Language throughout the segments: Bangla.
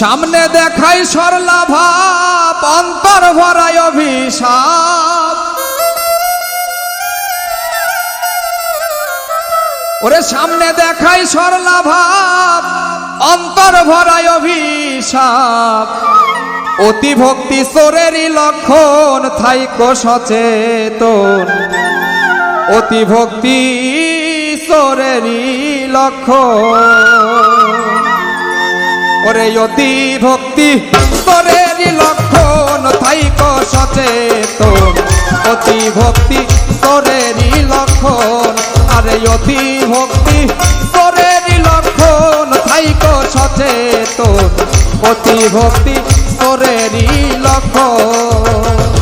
সামনে দেখাই সরলা ভাব অন্তর ভরায় অভিশাপ। ওরে সামনে দেখাই সরলা ভাব অন্তর ভরায় অভিশাপ। অতি ভক্তি চোরেরই লক্ষণ, থাইকো সচেতন। অতি ভক্তি চোরেরই লক্ষণ। ওরে অতি ভক্তি, করে লক্ষণ থাইক সচেতন। অতি ভক্তি, করে লক্ষণ আরে অতি ভক্তি, করে লক্ষণ থাইক সচেতন। অতি ভক্তি, করে লক্ষণ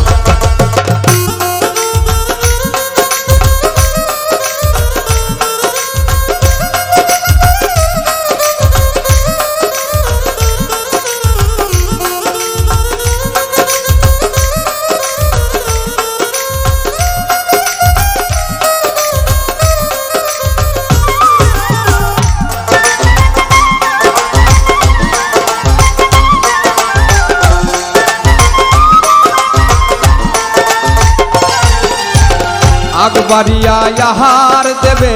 আগবাড়িয়া আহার দেবে,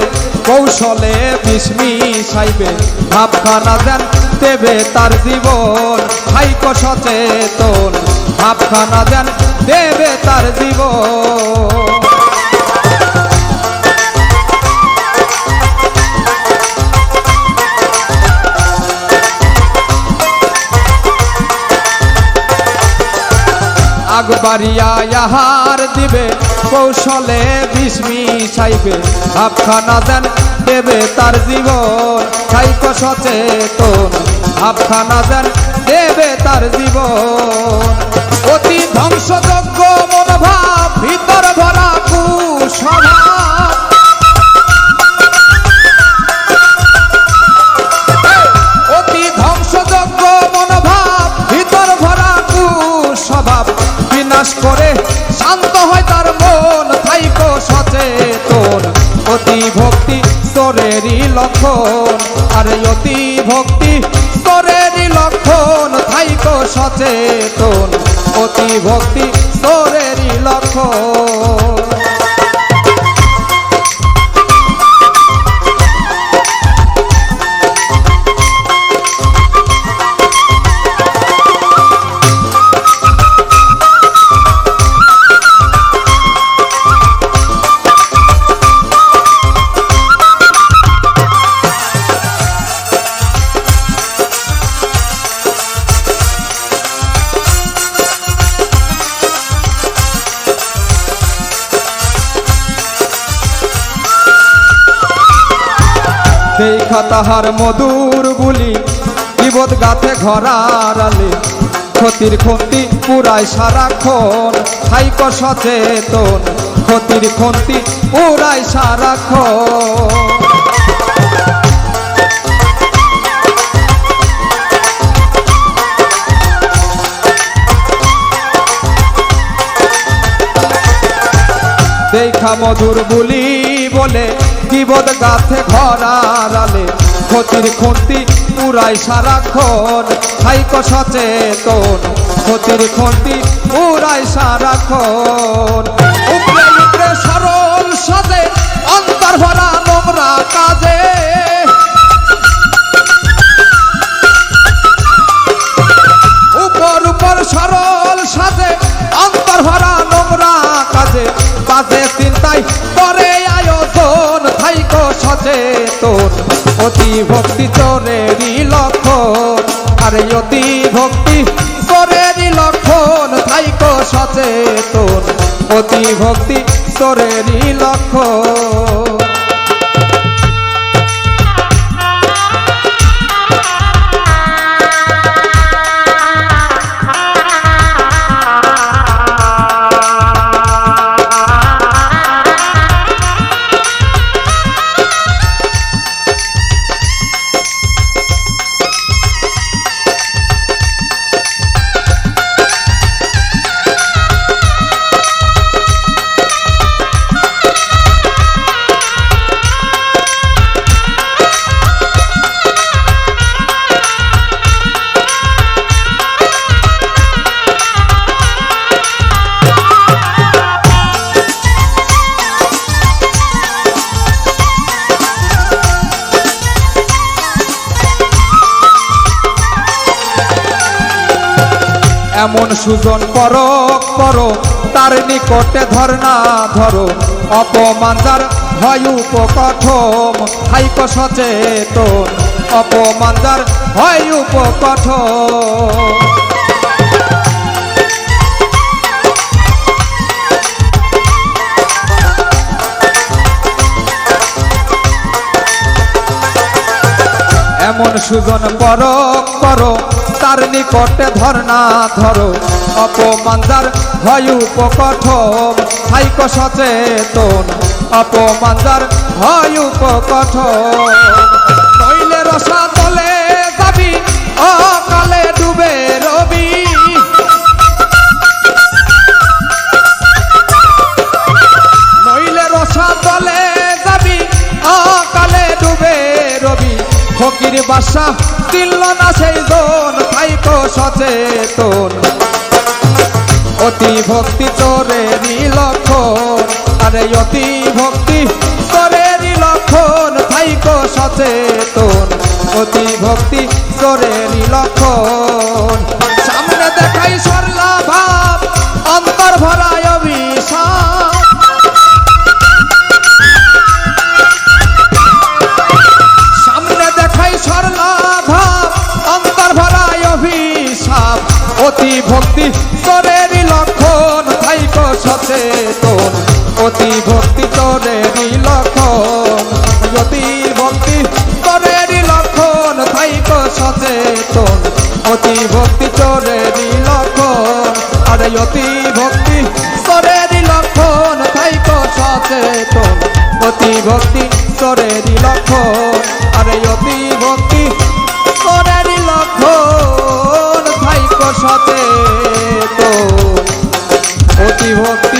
কৌশলে বিস্মি সাইবে ভাবখানা দেন দেবে তার জীবন, হাইক সচেতন। ভাবখানা দেন দেবে তার জীবন। আগবাড়িয়া আহার দিবে, কৌশলে বিস্মি সাইবে আফখানা দেন দেবে তার জীবন সাইক সচেতন। আফখানা দেন দেবে তার জীবন। অতি লক্ষণ আর অতি ভক্তি স্তরের লক্ষণ থাইক সচেতন। অতি ভক্তি স্তরের লক্ষণ। দেখা তাহার মধুর বুলি বিপদ গাথে ঘরার আলে। ক্ষতির খন্তি পুরাই সারাক্ষণ, হাইক সচেতন। ক্ষতির খন্তি পুরাই সারাক্ষণ। দেখা মধুর বুলি বলে কিবদ গাথে ঘরার আলে, ক্ষতির খুন্তি পুরাই সারাক্ষণ। হাইক সচেতন, ক্ষতির খুন্তি পুরাই সারাক্ষণ। উপরে উপরে সরল সাজে, অন্তর ভরা নোংরা কাজে। উপর উপর সরল সাজে, অন্তর ভরা নোংরা কাজে। বাজে চিন্তায় থাইক তোর। অতি ভক্তি চোরেরই লক্ষণ। আরে অতি ভক্তি চোরেরই লক্ষণ থাইক সচেতন। অতি ভক্তি চোরেরই লক্ষণ। এমন সুজন পরক পর তার নিকটে ধর্ণা ধরো। অপমান যার হয় উপকঠম হাইক সচেতন। অপমান যার হয় উপকঠম। এমন সুজন পর করো তার নিকটে ধর্ণা ধরো। অপমানদার হয় উপকঠম হাইক সচেতন। অপমানদার হয় উপকঠম নইলে রসা তলে যাবি, অকালে ডুবে রবি। নইলে রসা তলে যাবি, অকালে ডুবে রবি। ফকির বাসা দিল না সেই থাইকো সচেতন। অতি ভক্তি চোরেরই লক্ষণ আরে অতি ভক্তি চোরেরই লক্ষণ থাইকো সচেতন। অতি ভক্তি চোরেরই লক্ষণ অতি ভক্তি তোরেরই লক্ষণ, থাইক সচেতন। অতি ভক্তি তোরেরই লক্ষণ, অতি ভক্তি তোরেরই লক্ষণ, থাইক সচেতন। অতি ভক্তি তোরেরই লক্ষণ, আরে অতি ভক্তি তোরেরই লক্ষণ, থাইক সচেতন। অতি ভক্তি তোরেরই লক্ষণ, আরে অতি ভক্তি লক্ষণ তো অতি ভক্তি